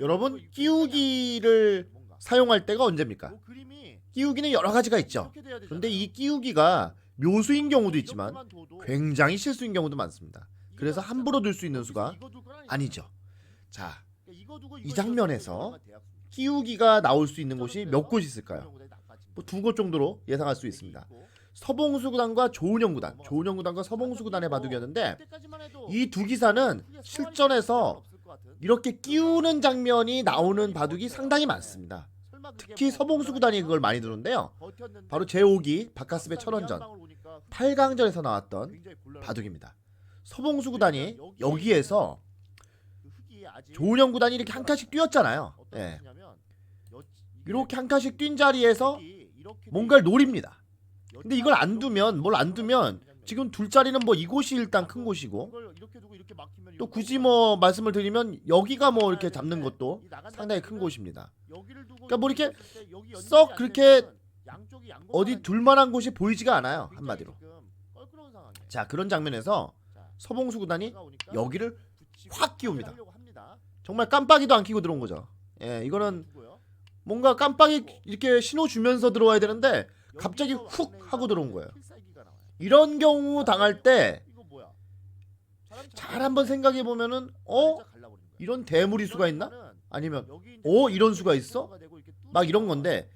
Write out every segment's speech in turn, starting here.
여러분 끼우기를 사용할 때가 언제입니까? 끼우기는 여러 가지가 있죠. 그런데 이 끼우기가 묘수인 경우도 있지만 굉장히 실수인 경우도 많습니다. 그래서 함부로 들수 있는 수가 아니죠. 자, 이 장면에서 끼우기가 나올 수 있는 곳이 몇 곳이 있을까요? 뭐 두 곳 정도로 예상할 수 있습니다. 서봉수 구단과 조은영 구단, 조은영 구단과 서봉수 구단의 바둑이었는데 이 두 기사는 실전에서 이렇게 끼우는 장면이 나오는 바둑이 상당히 많습니다. 특히 서봉수 구단이 그걸 많이 두는데요. 바로 제5기 바카스베 천원전 8강전에서 나왔던 바둑입니다. 서봉수 구단이 여기에서 조은영 구단이 이렇게 한 칸씩 뛰었잖아요. 예. 이렇게 한 칸씩 뛴 자리에서 뭔가를 노립니다. 근데 이걸 안 두면 뭘 안 두면 지금 둘 자리는 뭐 이곳이 일단 큰 곳이고 또 굳이 뭐 말씀을 드리면 여기가 뭐 이렇게 잡는 것도 상당히 큰 곳입니다. 그러니까 뭐 이렇게 썩 그렇게 어디 둘만한 곳이 보이지가 않아요 한마디로. 자 그런 장면에서 서봉수 구단이 여기를 확 끼웁니다. 정말 깜빡이도 안 켜고 들어온 거죠. 예, 이거는 뭔가 깜빡이 이렇게 신호 주면서 들어와야 되는데 갑자기 훅 하고 들어온 거예요. 이런 경우 당할 때 잘 한번 생각해 보면은 어? 이런 대물이 수가 있나? 아니면 어? 이런 수가 있어? 막 이런 건데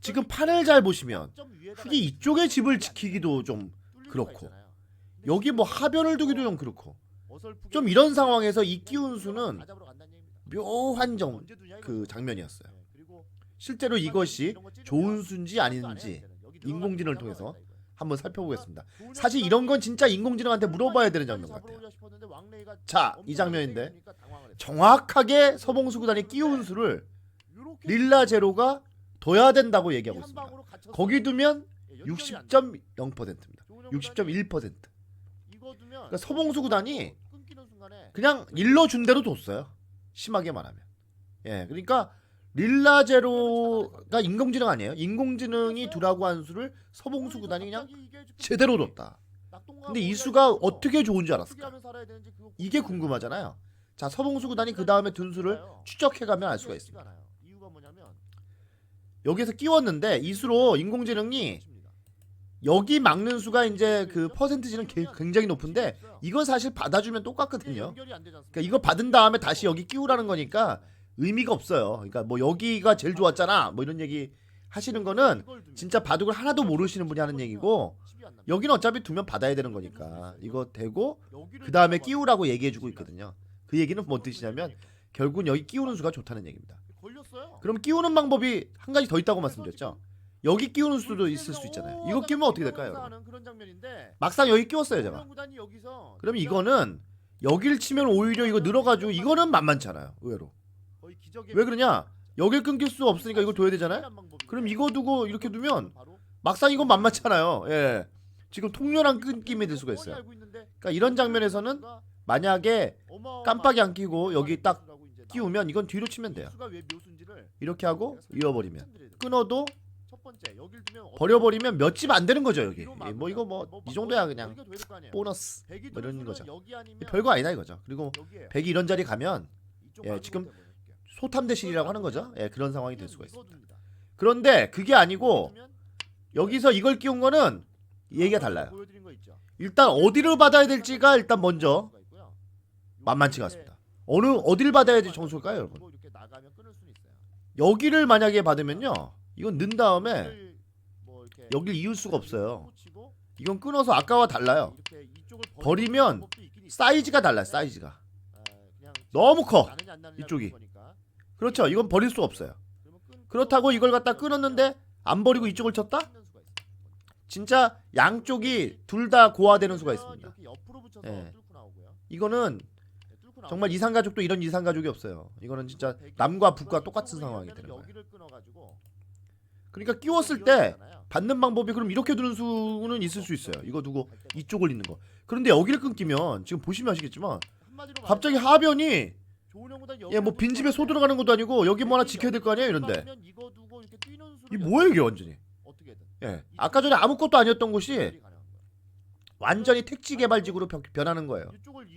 지금 판을 잘 보시면 흙이 이쪽에 집을 지키기도 좀 그렇고 여기 뭐 하변을 두기도 좀 그렇고 좀 이런 상황에서 이 끼운 수는 묘한 정, 그 장면이었어요. 실제로 이것이 좋은 수인지 아닌지 인공지능을 통해서 한번 살펴보겠습니다. 사실 이런 건 진짜 인공지능한테 물어봐야 되는 장면 같아요. 자, 이 장면인데 정확하게 서봉수 구단이 끼운 수를 릴라 제로가 둬야 된다고 얘기하고 있습니다. 거기 두면 60.0%입니다. 60.1%. 그러니까 서봉수 구단이 그냥 일러 준 대로 뒀어요. 심하게 말하면. 예, 그러니까 릴라 제로가 인공지능 아니에요. 인공지능이 두라고 한 수를 서봉수 구단이 그냥 제대로 뒀다. 근데 이 수가 어떻게 좋은지 알았을까? 이게 궁금하잖아요. 자, 서봉수 구단이 그 다음에 둔 수를 추적해가면 알 수가 있습니다. 여기서 끼웠는데 이 수로 인공지능이 여기 막는 수가 이제 그 퍼센트지는 개- 굉장히 높은데 이건 사실 받아주면 똑같거든요. 그러니까 이거 받은 다음에 다시 여기 끼우라는 거니까 의미가 없어요. 그러니까 뭐 여기가 제일 좋았잖아. 뭐 이런 얘기 하시는 거는 진짜 바둑을 하나도 모르시는 분이 하는 얘기고 여기는 어차피 두면 받아야 되는 거니까 이거 되고 그 다음에 끼우라고 얘기해주고 있거든요. 그 얘기는 뭔 뜻이냐면 결국은 여기 끼우는 수가 좋다는 얘기입니다. 그럼 끼우는 방법이 한 가지 더 있다고 말씀드렸죠. 여기 끼우는 수도 있을 수 있잖아요. 이거 끼우면 어떻게 될까요? 막상 여기 끼웠어요, 제가. 그럼 이거는 여길 치면 오히려 이거 늘어가지고 이거는 만만찮아요. 의외로. 왜 그러냐? 여길 끊길 수 없으니까 이거 둬야 되잖아요. 그럼 이거 두고 이렇게 두면 막상 이건 만만찮아요. 예. 지금 통렬한 끊김이 될 수가 있어요. 그러니까 이런 장면에서는 만약에 깜빡이 안 끼고 여기 딱 끼우면 이건 뒤로 치면 돼요. 이렇게 하고 돼요. 끊어도 버려버리면 몇 집 안 되는 거죠 여기. 뭐 이거 뭐 이 정도야 그냥 보너스 뭐 이런 거죠. 별거 아니다 이거죠. 그리고 백이 이런 자리 가면 예, 지금. 소탐대실이라고 하는 거죠. 예, 그런 상황이 될 수가 있습니다. 그런데 그게 아니고 여기서 이걸 끼운 거는 얘기가 달라요. 일단 어디를 받아야 될지가 일단 먼저 만만치가 않습니다. 어느 어디를 받아야 될 정수일까요, 여러분? 있어요. 여기를 만약에 받으면요, 이건 넣은 다음에 여기를 뭐 여길 이을 수가 없어요. 이건 끊어서 아까와 달라요. 버리면. 사이즈가 달라요, 사이즈가. 아, 너무 커. 이쪽이. 그렇죠. 이건 버릴 수 없어요. 그렇다고 이걸 갖다 끊었는데 안 버리고 이쪽을 쳤다? 진짜 양쪽이 둘 다 고화되는 수가 있습니다. 예. 이거는 네, 정말 이산 가족도 이런 이산 가족이 없어요. 이거는 진짜 남과 북과 똑같은 상황이 되는 거예요. 그러니까 끼웠을 때 받는 방법이 그럼 이렇게 두는 수는 있을 수 있어요. 이거 두고 이쪽을 잇는 거. 그런데 여기를 끊기면 지금 보시면 아시겠지만 갑자기 하변이 예뭐 빈집에 소 들어가는 것도 아니고 여기 뭐 하나 지켜야 될 거 아니에요 이런데 이 뭐예요 이게 완전히 예 아까 전에 아무것도 아니었던 곳이. 완전히 택지 개발지구로 변- 변하는 거예요.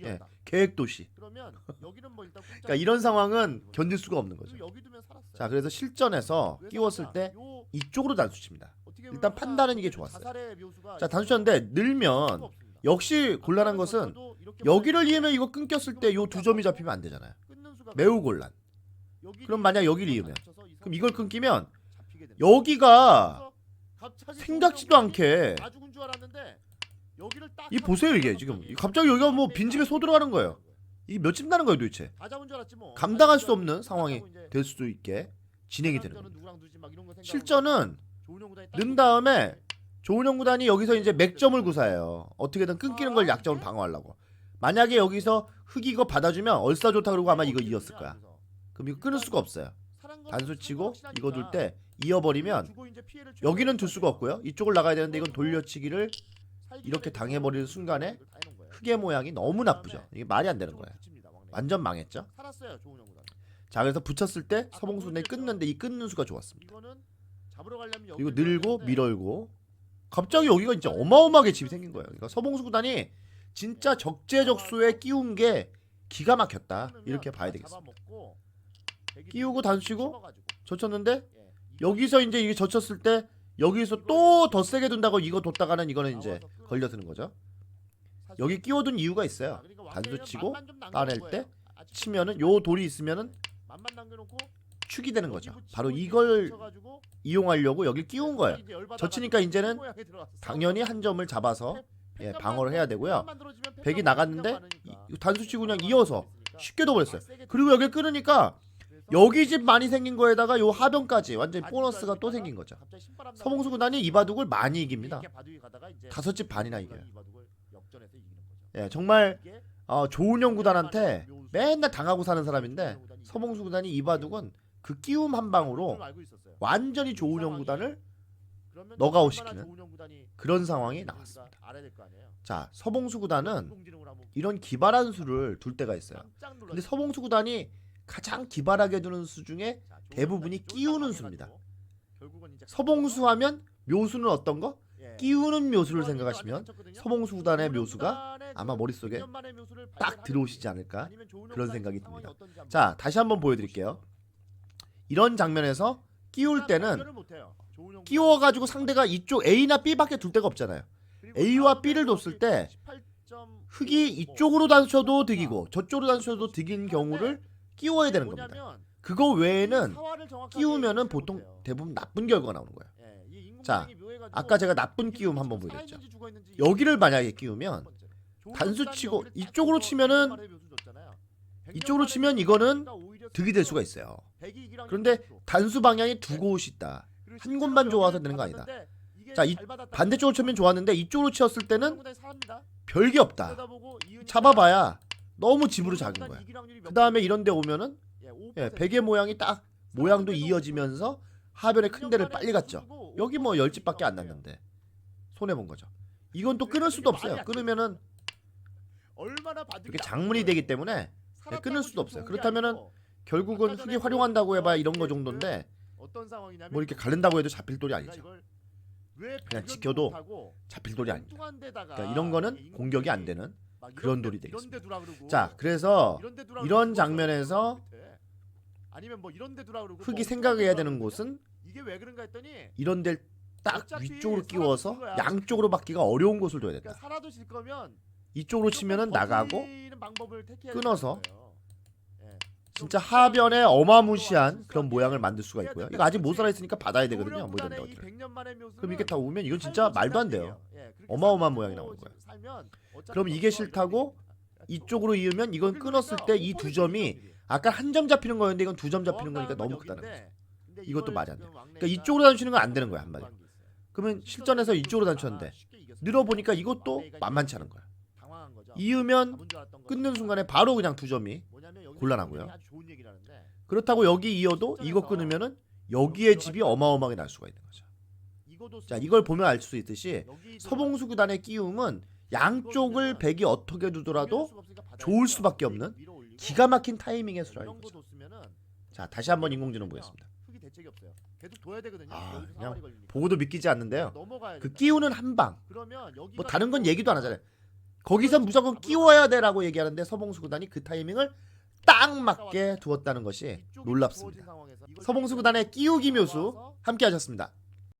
예. 계획 도시. 뭐 그러니까 이런 상황은 견딜 수가 없는 거죠. 자, 그래서 실전에서 왜 끼웠을? 때요 이쪽으로 단수칩니다. 일단 판단은 이게 사- 좋았어요. 자, 단수쳤는데 늘면. 역시 곤란한 것은 여기를 이으면 이거 끊겼을 때 요 두 점이 잡히면 안 되잖아요. 매우 곤란. 그럼 만약 여기를 이으면 그럼 이걸 끊기면. 여기가 생각지도 않게 이 보세요 이게 지금 갑자기 여기가 뭐 빈집에 소 들어가는 거예요. 이게 몇집 나는 거예요 도대체? 뭐. 감당할 다수 없는 줄 상황이 이제 될 수도 있게 진행이 되는 겁니다. 실전은 는 다음에 조은영 구단이 여기서 이제 맥점을 구사해요. 어떻게든 끊기는 걸 약점을 방어하려고. 만약에 여기서 흑이 이거 받아주면 얼싸 좋다 그러고 아마 이거 이었을 거야. 그럼 이거 끊을 수가 없어요. 단수 치고 이거 둘 때 이어버리면 여기는 둘 수가 없고요. 이쪽을 나가야 되는데 이건 돌려치기를 이렇게 당해버리는 순간에 흑의 모양이 너무 나쁘죠. 이게 말이 안 되는 거예요. 완전 망했죠. 자 그래서 붙였을 때 서봉수네 끊는데 이 끊는 수가 좋았습니다. 여기를 늘고 밀어고 갑자기 여기가 진짜 어마어마하게 집이 생긴 거예요. 그러니까 서봉수 구단이 진짜 적재적소에 끼운 게 기가 막혔다 이렇게 봐야 다 되겠습니다. 끼우고 단수치고. 젖혔는데 예. 여기서 이제 이게 젖혔을 때 여기서 또 더 세게 둔다고 이거 뒀다가는 이거는 이제. 걸려드는 거죠. 여기 끼워둔 이유가 있어요. 아, 단수 치고 따낼. 때 치면은 요 돌이 있으면은 축이 되는 거죠. 여기 바로 이걸 이용하려고 여기를 끼운 거예요. 젖히니까 이제는 당연히 한 점을 잡아서 펜- 예, 펜만 방어를 해야 되고요. 펜만 만들어지면 백이 펜만 나갔는데 이- 단수치고 그냥 이어서 쉽게 넣어버렸어요. 그리고 여기 끊으니까 여기 집 많이 생긴 거에다가 요 하변까지 완전히 보너스가 또 생긴 거죠. 서봉수 구단이 이 바둑을 많이 이깁니다. 다섯 집 반이나 이겨요. 예, 정말 어, 조은영 구단한테. 맨날 당하고 사는 사람인데 서봉수 구단이 이 바둑은 그 끼움 한 방으로. 완전히 조은영 구단을 그러면 조은영 구단이 그런 상황이 나왔습니다. 자, 서봉수 구단은 이런 기발한 수를 둘 때가 있어요. 근데 서봉수 구단이 가장 기발하게 두는 수 중에 대부분이 끼우는 수입니다. 서봉수 하면 묘수는 어떤 거? 예. 끼우는 묘수를 생각하시면. 서봉수 구단의 조은영 묘수가 아마 그 머릿속에 10년 만의 묘수를 딱 들어오시지 않을까? 그런 생각이 듭니다. 자, 다시 한번 보여드릴게요. 이런 장면에서 끼울 때는 끼워가지고 상대가 이쪽 A나 B밖에 둘 데가 없잖아요. A와 B를 뒀을 때18.5 흑이 이쪽으로 단수쳐도 득이고 저쪽으로 단수쳐도 득인 경우를 끼워야 되는 겁니다. 그거 외에는 끼우면은 보통. 대부분 나쁜 결과가 나오는 거예요. 예, 자, 아까 제가 나쁜 끼움 한번 보여드렸죠. 여기를 만약에 첫 끼우면 단수 치고 이쪽으로 치면은. 이쪽으로 치면 이거는 득이 될 수가 있어요. 그런데. 단수 방향이 두 곳이 있다. 그리고 한 곳만 좋아서 되는 거 아니다. 자, 이 반대쪽으로 치면 좋았는데 이쪽으로 치었을 때는. 별게 없다. 잡아봐야 너무 집으로 작은 거야. 그 다음에? 이런 데 오면은 예, 5%. 예, 베개 모양이 딱 모양도 이어지면서 하변에 큰 데를 빨리 갔죠. 여기 뭐 열 집밖에 안 났는데 손해 본 거죠. 이건 또 끊을 수도 없어요. 끊으면은 이렇게 장문이. 되기 때문에 살았다고 끊을 수도 없어요. 그렇다면은 결국은 전에 활용한다고 해봐야 그 이런 거그 정도인데 어떤 상황이냐면 뭐 이렇게 가른다고 해도 잡힐 돌이 아니죠. 그냥 지켜도 잡힐 돌이 아닙니다. 그러니까 이런 거는 공격이 안 되는 막 그런 돌이 데- 되겠습니다. 자, 그래서 이런 장면에서 뭐 흑이 뭐 생각해야 되는 곳은 이런 데를 딱 위쪽으로 끼워서. 양쪽으로 받기가 어려운 곳을 둬야 그러니까 된다. 이쪽으로 치면은 나가고 끊어서. 진짜 좀 하변에 어마무시한 그런 모양을 만들 수가 있고요. 이거 아직 못? 살아있으니까 받아야 되거든요. 뭐 이런 구단의 이 데들. 100년 만의 묘수는 그럼 이게 다 오면 이건 진짜 말도 안 돼요. 어마어마한 모양이 나오는 거예요. 그럼 이게 싫다고 이렇게 이쪽으로 이으면 이건 끊었을 때 이두5% 점이. 아까 한 점 잡히는 거였는데 이건 두 점 잡히는 거니까 너무 건 크다는 거죠. 이것도 말이 안. 왕래가 그러니까 이쪽으로 단추는 건 안 되는 거야, 한 한마디로. 그러면 실전에서 이쪽으로 단추는데. 늘어보니까 이것도 만만치 않은 거야. 이으면 끊는. 순간에 바로 그냥 두 점이 곤란하고요. 그렇다고 여기 이어도 이거 끊으면은 여기에 집이 어마어마하게 날 수가 있는 거죠. 자 이걸 보면 알 수 있듯이 서봉수 구단의 끼움은 양쪽을 백이 어떻게 두더라도 좋을 수밖에 없는 기가 막힌 타이밍의 수라는 거죠. 자 다시 한번 인공지능 보겠습니다. 아, 그냥 보고도 믿기지 않는데요. 그 끼우는 한 방. 뭐 다른 건 얘기도 안 하잖아요. 거기서 무조건 끼워야 돼라고 얘기하는데 서봉수 구단이 그 타이밍을 딱 맞게 두었다는 것이 놀랍습니다. 서봉수 구단의 끼우기 묘수 함께 하셨습니다.